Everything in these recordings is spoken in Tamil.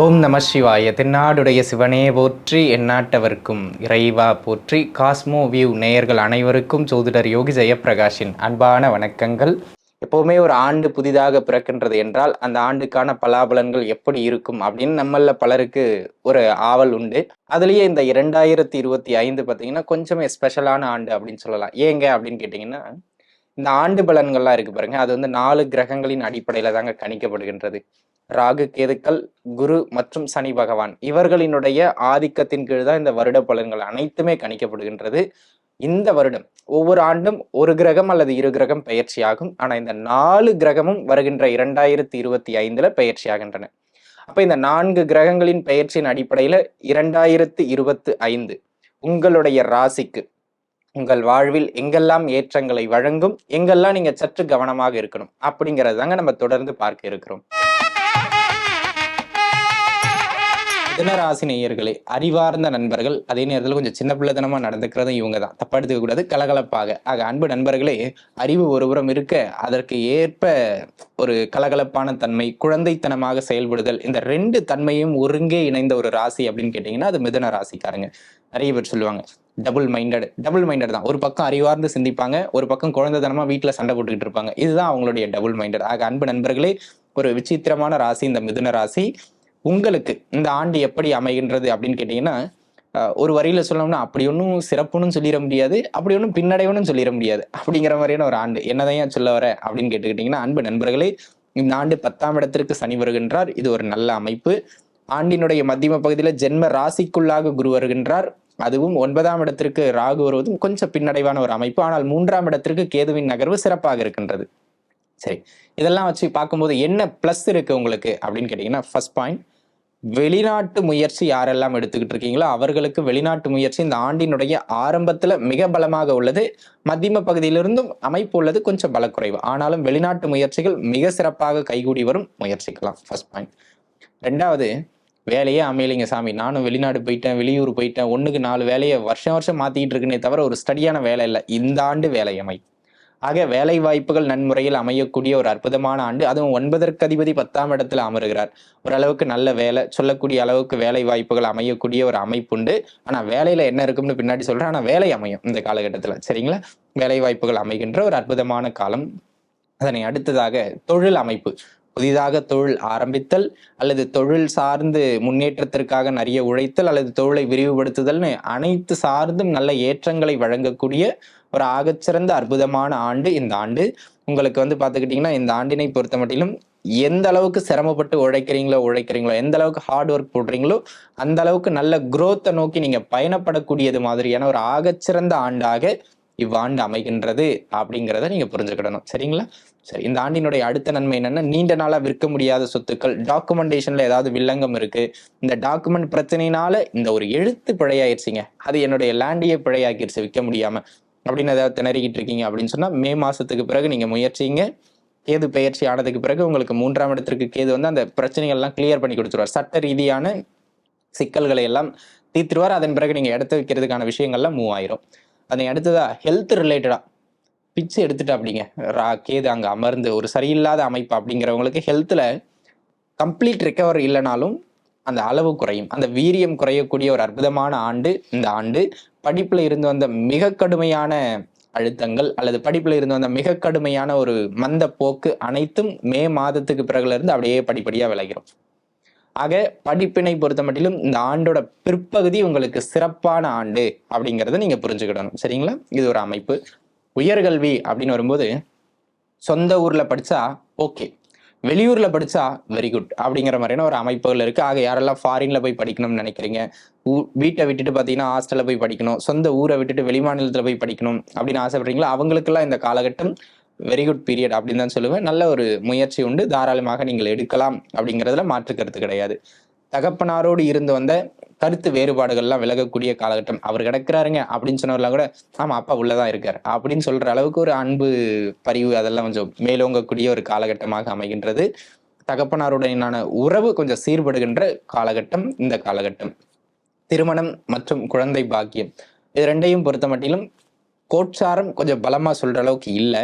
ஓம் நம சிவாய. தென்னாடுடைய சிவனே போற்றி எந்நாட்டவர்க்கும் இறைவா போற்றி. காஸ்மோ வியூ நேயர்கள் அனைவருக்கும் ஜோதிடர் யோகி ஜெயப்பிரகாஷின் அன்பான வணக்கங்கள். எப்போவுமே ஒரு ஆண்டு புதிதாக பிறக்கின்றது என்றால் அந்த ஆண்டுக்கான பலாபலன்கள் எப்படி இருக்கும் அப்படின்னு நம்மள பலருக்கு ஒரு ஆவல் உண்டு. அதுலேயே இந்த இரண்டாயிரத்தி இருபத்தி ஐந்து பார்த்தீங்கன்னா கொஞ்சமே ஸ்பெஷலான ஆண்டு அப்படின்னு சொல்லலாம். ஏங்க அப்படின்னு கேட்டிங்கன்னா இந்த ஆண்டு பலன்கள்லாம் இருக்கு பாருங்க. அது வந்து நாலு கிரகங்களின் அடிப்படையில் தாங்க கணிக்கப்படுகின்றது. ராகு கேதுக்கள் குரு மற்றும் சனி பகவான். இவர்களினுடைய ஆதிக்கத்தின் கீழ் தான் இந்த வருட பலன்கள் அனைத்துமே கணிக்கப்படுகின்றது. இந்த வருடம் ஒவ்வொரு ஆண்டும் ஒரு கிரகம் அல்லது இரு கிரகம் பயிற்சியாகும் ஆனால் இந்த நாலு கிரகமும் வருகின்ற இரண்டாயிரத்தி இருபத்தி ஐந்துல பயிற்சியாகின்றன அப்போ இந்த நான்கு கிரகங்களின் பெயர்ச்சியின் அடிப்படையில் இரண்டாயிரத்தி இருபத்து ஐந்து உங்களுடைய ராசிக்கு உங்கள் வாழ்வில் எங்கெல்லாம் ஏற்றங்களை வழங்கும் எங்கெல்லாம் நீங்கள் சற்று கவனமாக இருக்கணும் அப்படிங்கிறது தாங்க நம்ம தொடர்ந்து பார்க்க இருக்கிறோம். மிதனராசி நேயர்களே அறிவார்ந்த நண்பர்கள் அதே நேரத்தில் கொஞ்சம் சின்ன பிள்ளைத்தனமா நடந்துக்கிறதும் இவங்க தான் தப்பா கூடாது கலகலப்பாக. ஆக அன்பு நண்பர்களே அறிவு ஒருபுறம் இருக்க அதற்கு ஏற்ப ஒரு கலகலப்பான தன்மை குழந்தைத்தனமாக செயல்படுதல் இந்த ரெண்டு தன்மையும் ஒருங்கே இணைந்த ஒரு ராசி அப்படின்னு கேட்டிங்கன்னா அது மிதன ராசிக்காரங்க. நிறைய பேர் சொல்லுவாங்க டபுள் மைண்டட் டபுள் மைண்டட் தான். ஒரு பக்கம் அறிவார்ந்து சிந்திப்பாங்க ஒரு பக்கம் குழந்தைத்தனமா வீட்டில் சண்டை போட்டுக்கிட்டு இருப்பாங்க. இதுதான் அவங்களுடைய டபுள் மைண்டட் ஆக அன்பு நண்பர்களே ஒரு விசித்திரமான ராசி இந்த மிதுன ராசி. உங்களுக்கு இந்த ஆண்டு எப்படி அமைகின்றது அப்படின்னு கேட்டீங்கன்னா ஒரு வரியில சொல்லணும்னா அப்படி ஒன்றும் சிறப்புன்னு சொல்லிட முடியாது அப்படி ஒன்றும் பின்னடைவுன்னு சொல்லிட முடியாது. அப்படிங்கிற மாதிரியான ஒரு ஆண்டு. என்னதான் சொல்ல வர அப்படின்னு கேட்டுக்கிட்டீங்கன்னா அன்பு நண்பர்களே இந்த ஆண்டு பத்தாம் இடத்திற்கு சனி வருகின்றார். இது ஒரு நல்ல அமைப்பு. ஆண்டினுடைய மத்தியம பகுதியில் ஜென்ம ராசிக்குள்ளாக குரு வருகின்றார். அதுவும் ஒன்பதாம் இடத்திற்கு ராகு வருவதும் கொஞ்சம் பின்னடைவான ஒரு அமைப்பு. ஆனால் மூன்றாம் இடத்திற்கு கேதுவின் நகர்வு சிறப்பாக இருக்கின்றது. சரி. இதெல்லாம் வச்சு பார்க்கும்போது என்ன ப்ளஸ் இருக்கு உங்களுக்கு அப்படின்னு கேட்டீங்கன்னா ஃபர்ஸ்ட் பாயிண்ட் வெளிநாட்டு முயற்சி யாரெல்லாம் எடுத்துக்கிட்டு இருக்கீங்களோ அவர்களுக்கு வெளிநாட்டு முயற்சி இந்த ஆண்டினுடைய ஆரம்பத்தில் மிக பலமாக உள்ளது. மத்தியம பகுதியிலிருந்தும் அமைப்பு உள்ளது கொஞ்சம் பலக்குறைவு. ஆனாலும் வெளிநாட்டு முயற்சிகள் மிக சிறப்பாக கைகூடி வரும் முயற்சிக்கலாம். ஃபர்ஸ்ட் பாயிண்ட் ரெண்டாவது வேலையே அமையலைங்க சாமி. நானும் வெளிநாடு போயிட்டேன் வெளியூர் போயிட்டேன். ஒன்றுக்கு நாலு வேலையை வருஷம் வருஷம் மாற்றிக்கிட்டு இருக்குனே தவிர ஒரு ஸ்டடியான வேலை இல்லை. இந்த ஆண்டு வேலை அமைப்பு ஆக வேலை வாய்ப்புகள் நன்முறையில் அமையக்கூடிய ஒரு அற்புதமான ஆண்டு. அதுவும் ஒன்பதற்கு அதிபதி பத்தாம் இடத்துல அமருகிறார். ஓரளவுக்கு நல்ல வேலை சொல்லக்கூடிய அளவுக்கு வேலை வாய்ப்புகள் அமையக்கூடிய ஒரு அமைப்புண்டு. ஆனால் வேலையில் என்ன இருக்கும்னு பின்னாடி சொல்கிறேன் ஆனால் வேலை அமையும் இந்த காலகட்டத்தில். சரிங்களா? வேலை வாய்ப்புகள் அமைகின்ற ஒரு அற்புதமான காலம். அதனை அடுத்ததாக தொழில் அமைப்பு. புதிதாக தொழில் ஆரம்பித்தல் அல்லது தொழில் சார்ந்து முன்னேற்றத்திற்காக நிறைய உழைத்தல் அல்லது தொழிலை விரிவுபடுத்துதல்னு அனைத்து சார்ந்தும் நல்ல ஏற்றங்களை வழங்கக்கூடிய ஒரு ஆகச்சிறந்த அற்புதமான ஆண்டு இந்த ஆண்டு. உங்களுக்கு வந்து பார்த்துக்கிட்டிங்கன்னா இந்த ஆண்டினை பொறுத்த மட்டிலும் எந்த அளவுக்கு சிரமப்பட்டு உழைக்கிறீங்களோ உழைக்கிறீங்களோ எந்த அளவுக்கு ஹார்ட் ஒர்க் போடுறீங்களோ அந்த அளவுக்கு நல்ல குரோத்தை நோக்கி நீங்கள் பயணப்படக்கூடியது மாதிரியான ஒரு ஆகச்சிறந்த ஆண்டாக இவ்வாண்டு அமைகின்றது அப்படிங்கிறத நீங்கள் புரிஞ்சுக்கிடணும். சரிங்களா? சரி இந்த ஆண்டினுடைய அடுத்த நன்மை என்னென்னா நீண்ட நாளாக விற்க முடியாத சொத்துக்கள் டாக்குமெண்டேஷனில் ஏதாவது வில்லங்கம் இருக்குது இந்த டாக்குமெண்ட் பிரச்சனையினால இந்த ஒரு எழுத்து பிழையாயிருச்சிங்க அது என்னுடைய லேண்டையே பிழையாக்கிருச்சு விற்க முடியாமல் அப்படின்னு ஏதாவது திணறிக்கிட்டு இருக்கீங்க அப்படின்னு சொன்னால் மே மாதத்துக்கு பிறகு நீங்கள் முயற்சிங்க. கேது பயிற்சி ஆனதுக்கு பிறகு உங்களுக்கு மூன்றாம் இடத்திற்கு கேது வந்து அந்த பிரச்சனைகள் எல்லாம் கிளியர் பண்ணி கொடுத்துருவார். சட்ட ரீதியான சிக்கல்களை எல்லாம் தீர்த்துருவார். அதன் பிறகு நீங்கள் எடுத்து வைக்கிறதுக்கான விஷயங்கள்லாம் மூவ் ஆயிரும். அதனை அடுத்ததா ஹெல்த் ரிலேட்டடாக பிச்சு எடுத்துட்டு அப்படிங்க ரா கேது அங்கே அமர்ந்து ஒரு சரியில்லாத அமைப்பு அப்படிங்கிறவங்களுக்கு ஹெல்த்தில் கம்ப்ளீட் ரெக்கவர் இல்லைனாலும் அந்த அளவு குறையும். அந்த வீரியம் குறையக்கூடிய ஒரு அற்புதமான ஆண்டு இந்த ஆண்டு படிப்புல இருந்து வந்த மிக கடுமையான அழுத்தங்கள் அல்லது படிப்புல இருந்து வந்த மிக கடுமையான ஒரு மந்த போக்கு அனைத்தும் மே மாதத்துக்கு பிறகுல இருந்து அப்படியே படிப்படியா விளைகிறோம் ஆக படிப்பினை பொறுத்த மட்டிலும் இந்த ஆண்டோட பிற்பகுதி உங்களுக்கு சிறப்பான ஆண்டு அப்படிங்கிறத நீங்க புரிஞ்சுக்கிடணும். சரிங்களா? இது ஒரு அமைப்பு. உயர்கல்வி அப்படின்னு வரும்போது சொந்த ஊர்ல படிச்சா ஓகே. வெளியூர்ல படிச்சா வெரி குட் அப்படிங்கிற மாதிரியான ஒரு அமைப்புகள் இருக்கு. ஆக யாரெல்லாம் ஃபாரின்ல போய் படிக்கணும்னு நினைக்கிறீங்க? ஊ- வீட்டை விட்டுட்டு பாத்தீங்கன்னா ஹாஸ்டல்ல போய் படிக்கணும். சொந்த ஊரை விட்டுட்டு வெளிமாநிலத்துல போய் படிக்கணும் அப்படின்னு ஆசைப்படுறீங்களா? அவங்களுக்கெல்லாம் இந்த காலகட்டம் வெரி குட் பீரியட் அப்படின்னு தான் சொல்லுவேன். நல்ல ஒரு முயற்சி உண்டு. தாராளமாக நீங்கள் எடுக்கலாம் அப்படிங்கிறதுல மாற்று கருத்து கிடையாது. தகப்பனாரோடு இருந்து வந்த கருத்து வேறுபாடுகள்லாம் விலகக்கூடிய காலகட்டம். அவர் கிடக்குறாருங்க அப்படின்னு சொன்னவர்லாம் கூட ஆமா அப்பா உள்ளதான் இருக்கார். அப்படின்னு சொல்ற அளவுக்கு ஒரு அன்பு பரிவு அதெல்லாம் கொஞ்சம் மேலோங்கக்கூடிய ஒரு காலகட்டமாக அமைகின்றது. தகப்பனாருடனான உறவு கொஞ்சம் சீர்படுகின்ற காலகட்டம் இந்த காலகட்டம். திருமணம் மற்றும் குழந்தை பாக்கியம் இது ரெண்டையும் பொறுத்த மட்டிலும் கோட்சாரம் கொஞ்சம் பலமா சொல்ற அளவுக்கு இல்லை.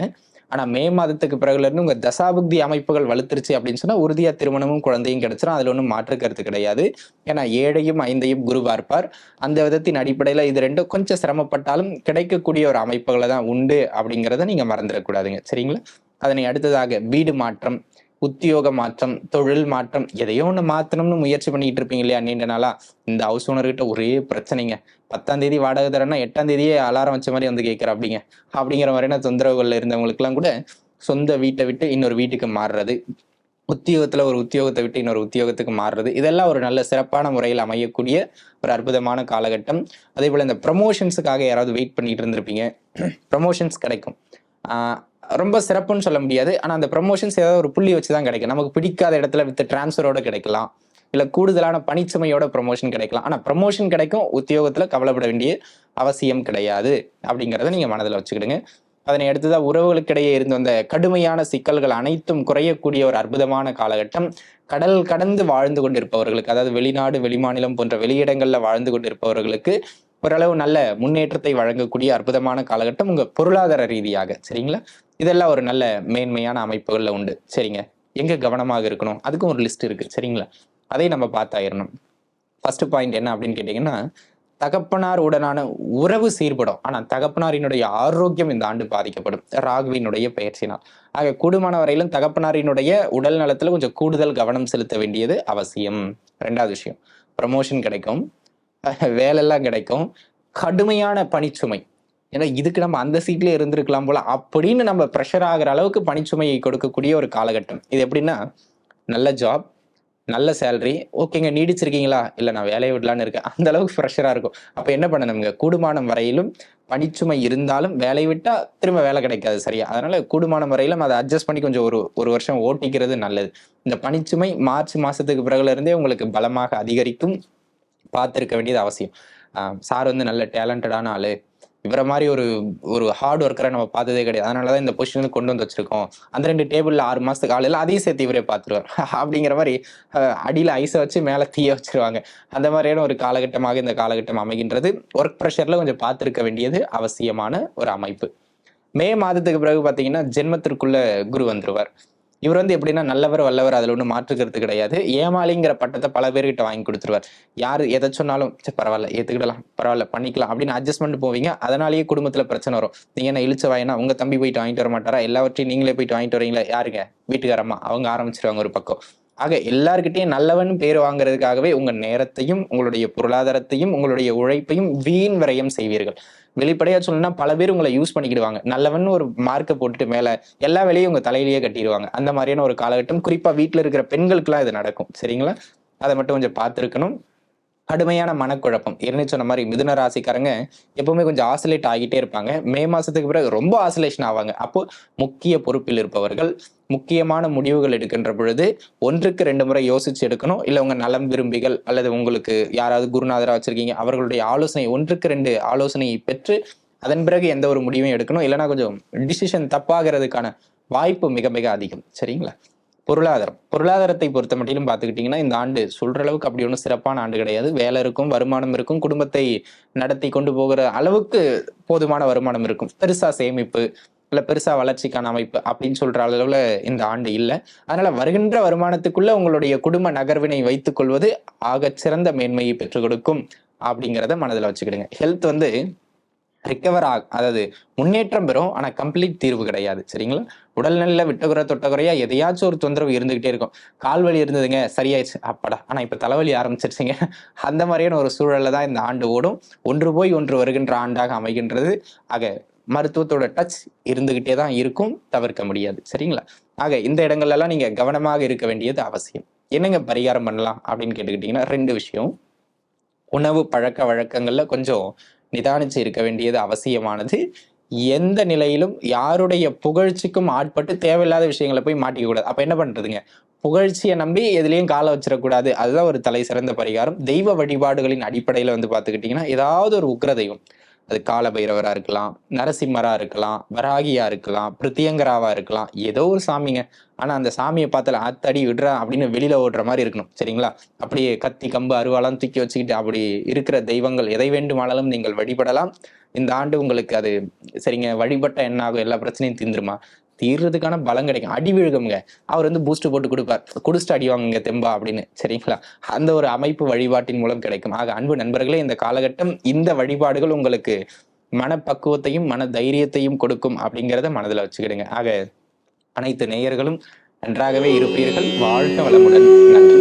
ஆனா மே மாதத்துக்கு பிறகுல இருந்து உங்க தசாபுக்தி அமைப்புகள் வலுத்துருச்சு அப்படின்னு சொன்னா உறுதியா திருமணமும் குழந்தையும் கிடைச்சிடும் அதுல ஒன்றும் மாற்று கருத்து கிடையாது. ஏன்னா ஏழையும் ஐந்தையும் குரு பார்ப்பார். அந்த விதத்தின் அடிப்படையில இது ரெண்டும் கொஞ்சம் சிரமப்பட்டாலும் கிடைக்கக்கூடிய ஒரு அமைப்புகளை தான் உண்டு அப்படிங்கிறத நீங்க மறந்துடக்கூடாதுங்க. சரிங்களா? அதனை அடுத்ததாக வீடு மாற்றம் உத்தியோக மாற்றம் தொழில் மாற்றம் எதையோ ஒன்று மாற்றணும்னு முயற்சி பண்ணிட்டு இருப்பீங்க இல்லையா? நீண்ட நாளா. இந்த ஹவுஸ் ஓனர்கிட்ட ஒரே பிரச்சனைங்க. பத்தாம் தேதி வாடகை தரேன்னா எட்டாம் தேதியே அலாரம் வச்ச மாதிரி வந்து கேட்குற அப்படிங்க. அப்படிங்கிற மாதிரியான தொந்தரவுகள்ல இருந்தவங்களுக்குலாம் கூட சொந்த வீட்டை விட்டு இன்னொரு வீட்டுக்கு மாறுறது உத்தியோகத்தில் ஒரு உத்தியோகத்தை விட்டு இன்னொரு உத்தியோகத்துக்கு மாறுறது இதெல்லாம் ஒரு நல்ல சிறப்பான முறையில் அமையக்கூடிய ஒரு அற்புதமான காலகட்டம். அதே போல் இந்த ப்ரமோஷன்ஸுக்காக யாராவது வெயிட் பண்ணிட்டு இருந்திருப்பீங்க. ப்ரமோஷன்ஸ் கிடைக்கும். ரொம்ப சிறப்புன்னு சொல்ல முடியாது. ஆனால் அந்த ப்ரமோஷன்ஸ் ஏதாவது ஒரு புள்ளி வச்சு தான் கிடைக்கும். நமக்கு பிடிக்காத இடத்துல வித் டிரான்ஸ்ஃபரோட கிடைக்கலாம். இல்லை கூடுதலான பணிச்சுமையோட ப்ரொமோஷன் கிடைக்கலாம். ஆனால் ப்ரமோஷன் கிடைக்கும் உத்தியோகத்தில் கவலைப்பட வேண்டிய அவசியம் கிடையாது. அப்படிங்கிறத நீங்கள் மனதில் வச்சுக்கிடுங்க. அதனை அடுத்ததா உறவுகளுக்கிடையே இருந்து வந்த கடுமையான சிக்கல்கள் அனைத்தும் குறையக்கூடிய ஒரு அற்புதமான காலகட்டம். கடல் கடந்து வாழ்ந்து கொண்டிருப்பவர்களுக்கு அதாவது வெளிநாடு வெளிமாநிலம் போன்ற வெளியிடங்களில் வாழ்ந்து கொண்டிருப்பவர்களுக்கு ஓரளவு நல்ல முன்னேற்றத்தை வழங்கக்கூடிய அற்புதமான காலகட்டம் உங்க பொருளாதார ரீதியாக சரிங்களா? இதெல்லாம் ஒரு நல்ல மேன்மையான அமைப்புகள்ல உண்டு. சரிங்க. எங்க கவனமாக இருக்கணும்? அதுக்கும் ஒரு லிஸ்ட் இருக்கு சரிங்களா? அதை நம்ம பார்த்தாயிரணும் ஃபர்ஸ்ட் பாயிண்ட் என்ன அப்படின்னு கேட்டீங்கன்னா தகப்பனார் உடனான உறவு சீர்படும். ஆனால் தகப்பனாரினுடைய ஆரோக்கியம் இந்த ஆண்டு பாதிக்கப்படும். ராகுவினுடைய பயிற்சினால் ஆக கூடுமான வரையிலும் தகப்பனாரினுடைய உடல் நலத்துல கொஞ்சம் கூடுதல் கவனம் செலுத்த வேண்டியது அவசியம். ரெண்டாவது விஷயம் ப்ரமோஷன் கிடைக்கும். வேலையெல்லாம் கிடைக்கும். கடுமையான பணிச்சுமை. ஏன்னா இதுக்கு நம்ம அந்த சீட்லேயே இருந்திருக்கலாம் போல. அப்படின்னு நம்ம ப்ரெஷர் ஆகிற அளவுக்கு பணிச்சுமையை கொடுக்கக்கூடிய ஒரு காலகட்டம். இது எப்படின்னா நல்ல ஜாப் நல்ல சேலரி ஓகேங்க நீடிச்சிருக்கீங்களா? இல்லை நான் வேலையை விடலான்னு இருக்கேன். அந்த அளவுக்கு ப்ரெஷராக இருக்கும். அப்போ என்ன பண்ணணுங்க கூடுமானம் வரையிலும் பணிச்சுமை இருந்தாலும் வேலையை விட்டால் திரும்ப வேலை கிடைக்காது சரியா? அதனால கூடுமானம் வரையிலும் அதை அட்ஜஸ்ட் பண்ணி கொஞ்சம் ஒரு ஒரு வருஷம் ஓட்டிக்கிறது நல்லது. இந்த பணிச்சுமை மார்ச் மாதத்துக்கு பிறகுல இருந்தே உங்களுக்கு பலமாக அதிகரிக்கும். பார்த்துருக்க வேண்டியது அவசியம். சார் வந்து நல்ல டேலண்டடான ஆளு. இவரை மாதிரி ஒரு ஒரு ஹார்ட் ஒர்க்கரை நம்ம பார்த்ததே கிடையாது. அதனால தான் இந்த பொசிஷனுக்கு கொண்டு வந்து வச்சிருக்கோம். அந்த ரெண்டு டேபிளில் ஆறு மாதத்துக்கு ஆள் இல்லை அதையும் சேர்த்து இவரே பார்த்துருவார். அப்படிங்கிற மாதிரி அஹ், அடியில் ஐஸை வச்சு மேலே தீய வச்சிருவாங்க. அந்த மாதிரியான ஒரு காலகட்டமாக இந்த காலகட்டம் அமைகின்றது. ஒர்க் ப்ரெஷரில் கொஞ்சம் பார்த்துருக்க வேண்டியது அவசியமான ஒரு அமைப்பு. மே மாதத்துக்கு பிறகு பார்த்தீங்கன்னா ஜென்மத்திற்குள்ள குரு வந்துருவார். இவர் வந்து எப்படின்னா நல்லவர் வல்லவர் அதில் ஒன்றும் மாற்றுக்கிறது கிடையாது. ஏமாளிங்கிற பட்டத்தை பல பேர்கிட்ட வாங்கி கொடுத்துருவார். யார் எதை சொன்னாலும் சரி பரவாயில்ல ஏற்றுக்கிடலாம் பரவாயில்ல பண்ணிக்கலாம் அப்படின்னு அட்ஜஸ்ட்மெண்ட் போவீங்க. அதனாலேயே குடும்பத்தில் பிரச்சனை வரும். நீங்கள் என்ன இழிச்ச வாயினா உங்கள் தம்பி போயிட்டு வாங்கிட்டு வர மாட்டாரா? எல்லாவற்றையும் நீங்களே போயிட்டு வாங்கிட்டு வரீங்களா? யாருங்க? வீட்டுக்காரம்மா? அவங்க ஆரம்பிச்சிருவாங்க ஒரு பக்கம். ஆக எல்லார்கிட்டையும் நல்லவன் பேர் வாங்குறதுக்காகவே உங்க நேரத்தையும் உங்களுடைய பொருளாதாரத்தையும் உங்களுடைய உழைப்பையும் வீண் விரயம் செய்வீர்கள். வெளிப்படையா சொல்லணும்னா பல பேர் உங்களை யூஸ் பண்ணிக்கிடுவாங்க. நல்லவன் ஒரு மார்க்கை போட்டுட்டு மேல எல்லா வேலையும் உங்க தலையிலேயே கட்டிடுவாங்க. அந்த மாதிரியான ஒரு காலகட்டம் குறிப்பா வீட்டுல இருக்கிற பெண்களுக்குலாம் இது நடக்கும். சரிங்களா? அதை மட்டும் கொஞ்சம் பார்த்துருக்கணும். கடுமையான மனக்குழப்பம். ஏற்கனவே சொன்ன மாதிரி மிதுன ராசிக்காரங்க எப்பவுமே கொஞ்சம் ஆசிலேட் ஆகிட்டே இருப்பாங்க. மே மாசத்துக்கு பிறகு ரொம்ப ஆசிலேஷன் ஆவாங்க. அப்போ முக்கிய பொறுப்பில் இருப்பவர்கள் முக்கியமான முடிவுகள் எடுக்கின்ற பொழுது ஒன்றுக்கு ரெண்டு முறை யோசிச்சு எடுக்கணும். இல்லை உங்க நலம் விரும்பிகள் அல்லது உங்களுக்கு யாராவது குருநாதரா வச்சிருக்கீங்க அவர்களுடைய ஆலோசனை ஒன்றுக்கு ரெண்டு ஆலோசனையை பெற்று அதன் பிறகு எந்த ஒரு முடிவையும் எடுக்கணும். இல்லைன்னா கொஞ்சம் டிசிஷன் தப்பாகிறதுக்கான வாய்ப்பு மிக மிக அதிகம். சரிங்களா? பொருளாதாரம். பொருளாதாரத்தை பொறுத்த மட்டிலும் பார்த்துக்கிட்டிங்கன்னா இந்த ஆண்டு சொல்கிற அளவுக்கு அப்படி ஒன்றும் சிறப்பான ஆண்டு கிடையாது. வேலை இருக்கும் வருமானம் இருக்கும் குடும்பத்தை நடத்தி கொண்டு போகிற அளவுக்கு போதுமான வருமானம் இருக்கும். பெருசாக சேமிப்பு இல்லை பெருசாக வளர்ச்சிக்கான அமைப்பு அப்படின்னு சொல்கிற அளவில் இந்த ஆண்டு இல்லை. அதனால் வருகின்ற வருமானத்துக்குள்ளே உங்களுடைய குடும்ப நகர்வினை வைத்துக்கொள்வது ஆகச்சிறந்த சிறந்த மேன்மையை பெற்றுக் கொடுக்கும் அப்படிங்கிறத மனதில் வச்சுக்கிடுங்க. ஹெல்த் வந்து ரிக்கவர் ஆகும் அதாவது முன்னேற்றம் பெறும் ஆனால் கம்ப்ளீட் தீர்வு கிடையாது. சரிங்களா? உடல்நல விட்டகுறை தொட்டகுறையா எதையாச்சும் ஒரு தொந்தரவு இருந்துகிட்டே இருக்கும். கால் வலி இருந்ததுங்க சரியாயிடுச்சு. அப்படா ஆனால் இப்போ தலைவலி ஆரம்பிச்சிருச்சுங்க. அந்த மாதிரியான ஒரு சூழலில் தான் இந்த ஆண்டு ஓடும். ஒன்று போய் ஒன்று வருகின்ற ஆண்டாக அமைகின்றது. ஆக மருத்துவத்தோட டச் இருந்துகிட்டே தான் இருக்கும் தவிர்க்க முடியாது. சரிங்களா? ஆக இந்த இடங்கள்லாம் நீங்கள் கவனமாக இருக்க வேண்டியது அவசியம். என்னங்க பரிகாரம் பண்ணலாம் அப்படின்னு கேட்டுக்கிட்டிங்கன்னா ரெண்டு விஷயம். உணவு பழக்க வழக்கங்களில் கொஞ்சம் நிதானிச்சு இருக்க வேண்டியது அவசியமானது. எந்த நிலையிலும் யாருடைய புகழ்ச்சிக்கும் ஆட்பட்டு தேவையில்லாத விஷயங்களை போய் மாட்டிக்கக்கூடாது அப்போ என்ன பண்ணுறதுங்க புகழ்ச்சியை நம்பி எதுலேயும் காலை வச்சிடக்கூடாது. அதுதான் ஒரு தலை சிறந்த பரிகாரம். தெய்வ வழிபாடுகளின் அடிப்படையில் வந்து பார்த்துக்கிட்டிங்கன்னா ஏதாவது ஒரு உக்ர தெய்வம் அது கால பைரவரா இருக்கலாம் நரசிம்மரா இருக்கலாம் வராகியா இருக்கலாம் பிரித்தியங்கராவா இருக்கலாம் ஏதோ ஒரு சாமிங்க. ஆனா அந்த சாமியை பார்த்தால அத்தடி விடுறா அப்படின்னு வெளியில ஓடுற மாதிரி இருக்கணும். சரிங்களா? அப்படியே கத்தி கம்பு அருவாலாம் தூக்கி வச்சுக்கிட்டு அப்படி இருக்கிற தெய்வங்கள் எதை வேண்டுமானாலும் நீங்கள் வழிபடலாம். இந்த ஆண்டு உங்களுக்கு அது சரிங்க வழிபட்ட என்ன ஆகும்? எல்லா பிரச்சனையும் தீந்துருமா தீர்றதுக்கான பலம் கிடைக்கும். அடி விழுகுங்க அவர் வந்து பூஸ்ட் போட்டு கொடுப்பார். குடிச்சிட்டு அடி வாங்குங்க தெம்பா அப்படின்னு. சரிங்களா? அந்த ஒரு அமைப்பு வழிபாட்டின் மூலம் கிடைக்கும். ஆக அன்பு நண்பர்களே இந்த காலகட்டம் இந்த வழிபாடுகள் உங்களுக்கு மனப்பக்குவத்தையும் மன தைரியத்தையும் கொடுக்கும் அப்படிங்கிறத மனதில் வச்சுக்கிடுங்க. ஆக அனைத்து நேயர்களும் நன்றாகவே இருப்பீர்கள். வாழ்க வளமுடன். நன்றி.